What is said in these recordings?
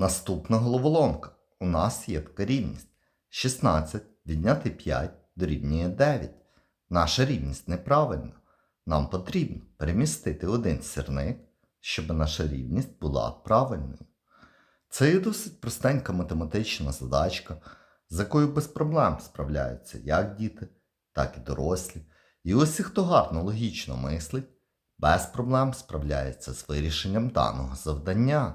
Наступна головоломка. У нас є така рівність. 16 відняти 5 дорівнює 9. Наша рівність неправильна. Нам потрібно перемістити один сірник, щоб наша рівність була правильною. Це є досить простенька математична задачка, з якою без проблем справляються як діти, так і дорослі. І усі, хто гарно логічно мислить, без проблем справляється з вирішенням даного завдання.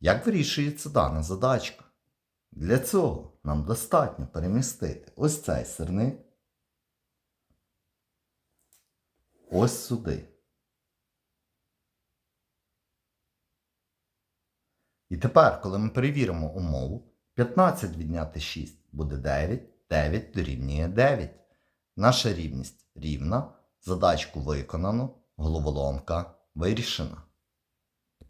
Як вирішується дана задачка? Для цього нам достатньо перемістити ось цей сирник ось сюди. І тепер, коли ми перевіримо умову, 15 відняти 6 буде 9, 9 дорівнює 9. Наша рівність рівна, задачку виконано, головоломка вирішена.